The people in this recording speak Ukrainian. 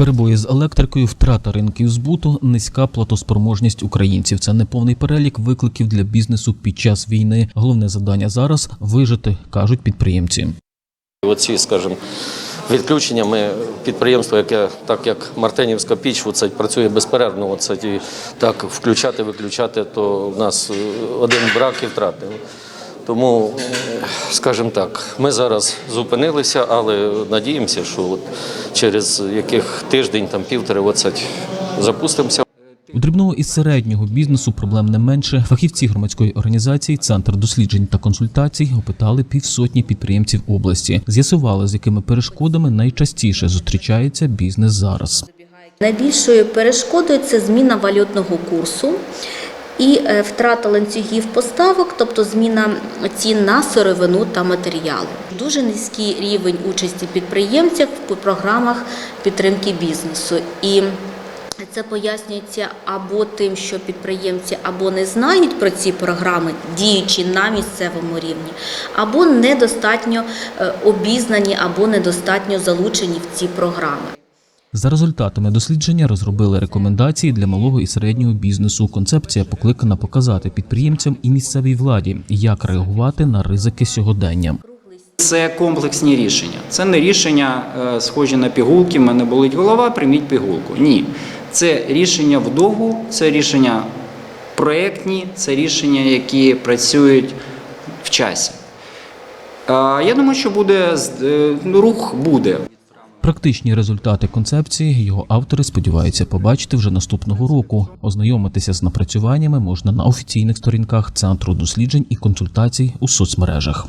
Перебої з електрикою, втрата ринків збуту, низька платоспроможність українців. Це неповний перелік викликів для бізнесу під час війни. Головне завдання зараз вижити, кажуть підприємці. Оці, скажімо, відключення ми підприємство, яке так як Мартинівська піч, оце працює безперервно. Оце і так включати, виключати, то в нас е, один брак і втрати. Тому, скажімо так, ми зараз зупинилися, але надіємося, що от через яких тиждень, там півтори, запустимося. У дрібного і середнього бізнесу проблем не менше. Фахівці громадської організації Центр досліджень та консультацій опитали півсотні підприємців області. З'ясували, з якими перешкодами найчастіше зустрічається бізнес зараз. Найбільшою перешкодою це зміна валютного курсу і е, втрата ланцюгів поставок, тобто зміна цін на сировину та матеріали. Дуже низький рівень участі підприємців в програмах підтримки бізнесу. І це пояснюється або тим, що підприємці або не знають про ці програми, діючі на місцевому рівні, або недостатньо е, обізнані, або недостатньо залучені в ці програми. За результатами дослідження розробили рекомендації для малого і середнього бізнесу. Концепція покликана показати підприємцям і місцевій владі, як реагувати на ризики сьогодення. Це комплексні рішення. Це не рішення, е, схожі на пігулки, в мене болить голова, прийміть пігулку. Ні. Це рішення вдовгу, це рішення проєктні, це рішення, які працюють в часі. Е, Я думаю, що буде е, ну, рух буде. Практичні результати концепції його автори сподіваються побачити вже наступного року. Ознайомитися з напрацюваннями можна на офіційних сторінках Центру досліджень і консультацій у соцмережах.